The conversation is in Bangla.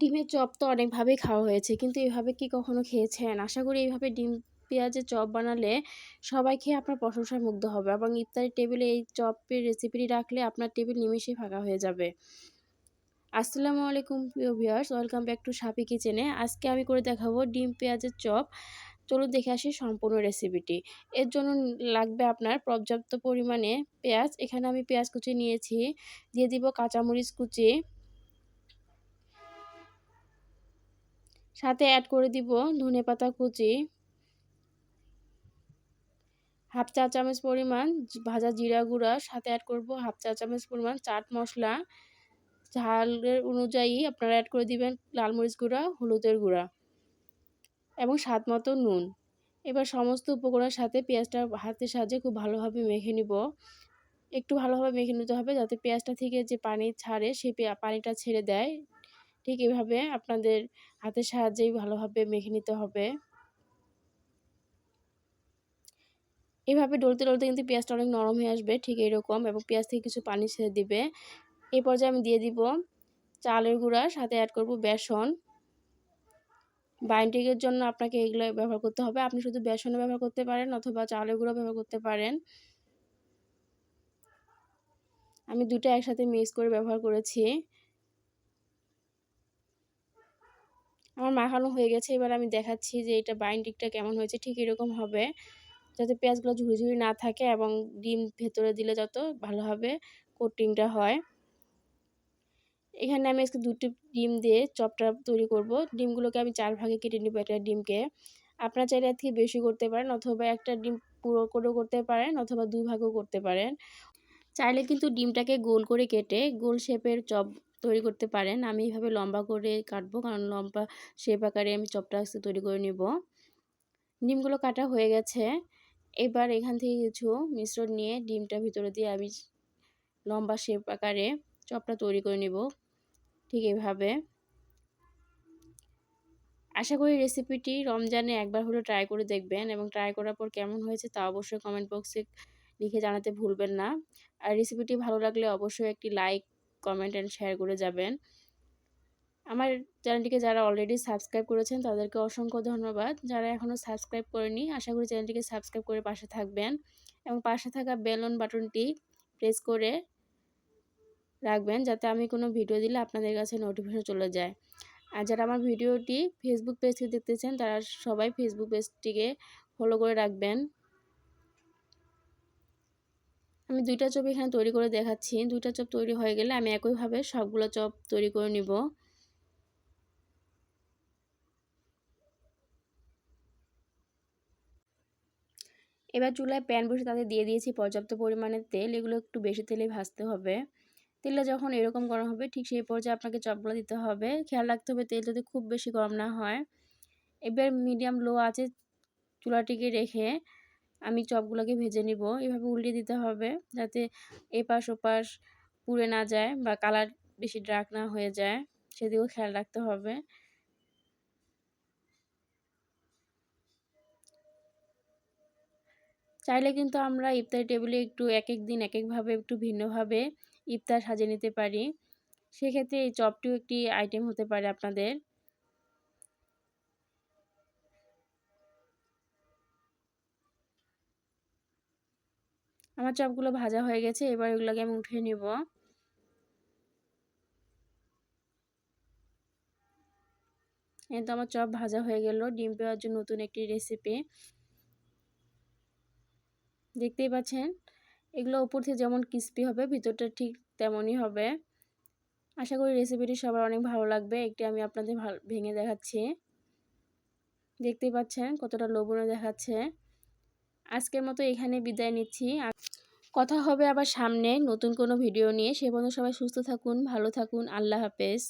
ডিমের চপ তো অনেকভাবেই খাওয়া হয়েছে, কিন্তু এভাবে কি কখনো খেয়েছেন? আশা করি এইভাবে ডিম পেঁয়াজের চপ বানালে সবাই খেয়ে আপনার প্রশংসায় মুগ্ধ হবে এবং ইফতারি টেবিলে এই চপের রেসিপিটি রাখলে আপনার টেবিল নিমেষেই ফাঁকা হয়ে যাবে। আসসালামু আলাইকুম প্রিয় viewers welcome back to Sapi কিচেনে আজকে আমি করে দেখাবো ডিম পেঁয়াজের চপ। চলুন দেখে আসি সম্পূর্ণ রেসিপিটি এর জন্য লাগবে আপনার পর্যাপ্ত পরিমাণে পেঁয়াজ। এখানে আমি পেঁয়াজ কুচি নিয়েছি, দিয়ে দিব কাঁচামরিচ কুচি সাথে অ্যাড করে দিব ধনে পাতা কুচি হাফ চা চামচ পরিমাণ ভাজা জিরা গুঁড়া, সাথে অ্যাড করব হাফ চা চামচ পরিমাণ চাট মশলা। ঝালের অনুযায়ী আপনারা অ্যাড করে দিবেন লাল মরিচ গুঁড়া, হলুদের গুঁড়া এবং স্বাদ মতো নুন। এবার সমস্ত উপকরণের সাথে পেঁয়াজটা হাতের সাহায্যে খুব ভালোভাবে মেখে নিব। একটু ভালোভাবে মেখে নিতে হবে যাতে পেঁয়াজটা থেকে যে পানি ছাড়ে সেই পানিটা ছেড়ে দেয়। ঠিক এভাবে আপনাদের হাতের সাহায্যেই ভালোভাবে মেখে নিতে হবে। এভাবে ডলতে ডলতে কিন্তু পেঁয়াজটা অনেক নরম হয়ে আসবে, ঠিক এরকম এবং পেঁয়াজ থেকে কিছু পানি ছেড়ে দিবে। এই পর্যায়ে আমি দিয়ে দিব চালের গুঁড়া, সাথে অ্যাড করব বেসন। বাইন্ডিংয়ের জন্য আপনাকে এগুলো ব্যবহার করতে হবে। আপনি শুধু বেসনও ব্যবহার করতে পারেন অথবা চালের গুঁড়ো ব্যবহার করতে পারেন। আমি দুটো একসাথে মিক্স করে ব্যবহার করেছি। আমার মাখানো হয়ে গেছে, এবার আমি দেখাচ্ছি যে এটা বাইন্ডিংটা কেমন হয়েছে, ঠিক এরকম হবে। যাতে পেঁয়াজগুলো ঝুড়ি ঝুড়ি না থাকে এবং ডিম ভেতরে দিলে যত ভালোভাবে কোটিংটা হয়। এখানে আমি আজকে দুটি ডিম দিয়ে চপটা তৈরি করব। ডিমগুলোকে আমি চার ভাগে কেটে নিব একটা ডিমকে। আপনার চাইলে এর থেকে বেশি করতে পারেন অথবা একটা ডিম পুরো করেও করতে পারেন অথবা দুই ভাগও করতে পারেন। চাইলে কিন্তু ডিমটাকে গোল করে কেটে, গোল শেপের চপ তৈরি করতে পারেন। আমি এইভাবে লম্বা করে কাটবো কারণ লম্বা শেপ আকারে আমি চপটা আজকে তৈরি করে নিব। ডিমগুলো কাটা হয়ে গেছে। এবার এখান থেকে কিছু মিশ্রণ নিয়ে ডিমটা ভিতরে দিয়ে আমি লম্বা শেপ আকারে চপটা তৈরি করে নিব। ঠিক এভাবে। আশা করি রেসিপিটি রমজানে একবার হলে ট্রাই করে দেখবেন এবং ট্রাই করার পর কেমন হয়েছে তা অবশ্যই কমেন্ট বক্সে লিখে জানাতে ভুলবেন না। আর রেসিপিটি ভালো লাগলে অবশ্যই একটি লাইক কমেন্ট অ্যান্ড শেয়ার করে যাবেন। আমার চ্যানেলটিকে যারা অলরেডি সাবস্ক্রাইব করেছেন, তাদেরকে অসংখ্য ধন্যবাদ। যারা এখনও সাবস্ক্রাইব করেনি, আশা করি চ্যানেলটিকে সাবস্ক্রাইব করে পাশে থাকবেন। এবং পাশে থাকা বেলন বাটনটি প্রেস করে রাখবেন, যাতে আমি কোনো ভিডিও দিলে আপনাদের কাছে নোটিফিকেশন চলে যায়। আর যারা আমার ভিডিওটি ফেসবুক পেজ থেকে দেখতেছেন, তারা সবাই ফেসবুক পেজটিকে ফলো করে রাখবেন। আমি দুইটা চপ এখানে তৈরি করে দেখাচ্ছি। দুইটা চপ তৈরি হয়ে গেলে আমি একইভাবে সবগুলো চপ তৈরি করে নিব। এবার চুলায় প্যান বসে তাতে দিয়ে দিয়েছি পর্যাপ্ত পরিমাণে তেল। এগুলো একটু বেশি তেলে ভাজতে হবে। তেলটা যখন এরকম গরম হবে, ঠিক সেই পর্যায়ে আপনাকে চপগুলো দিতে হবে। খেয়াল রাখতে হবে তেল যাতে খুব বেশি গরম না হয়। এবার মিডিয়াম লো আছে চুলাটিকে রেখে আমি চপগুলোকে ভেজে নিব। এভাবে উল্টে দিতে হবে যাতে এপাশ ওপাশ পুড়ে না যায় বা কালার বেশি ডার্ক না হয়ে যায়। সেদিকেও খেয়াল রাখতে হবে। চাইলে কিন্তু আমরা ইফতারি টেবিলে একটু এক এক দিন এক একভাবে একটু ভিন্নভাবে ইফতার সাজিয়ে নিতে পারি। সেক্ষেত্রে এই চপটিও একটি আইটেম হতে পারে আপনাদের। আমার চপগুলো ভাজা হয়ে গেছে, এবার এগুলোকে আমি উঠিয়ে নিব। এই তো আমার চপ ভাজা হয়ে গেল, ডিম পেঁয়ার জন্য নতুন একটি রেসিপি দেখতেই পাচ্ছেন, এগুলো উপর থেকে যেমন ক্রিস্পি হবে, ভিতরটা ঠিক তেমনই হবে। আশা করি রেসিপিটি সবার অনেক ভালো লাগবে, একটি আমি আপনাদের ভেঙে দেখাচ্ছি। দেখতেই পাচ্ছেন কতটা লোভনীয় দেখাচ্ছে। আজকের মতো এখানে বিদায় নিচ্ছি। কথা হবে আবার সামনে। নতুন কোনো ভিডিও নিয়ে। সে পর্যন্ত সবাই সুস্থ থাকুন, ভালো থাকুন। আল্লাহ হাফেজ।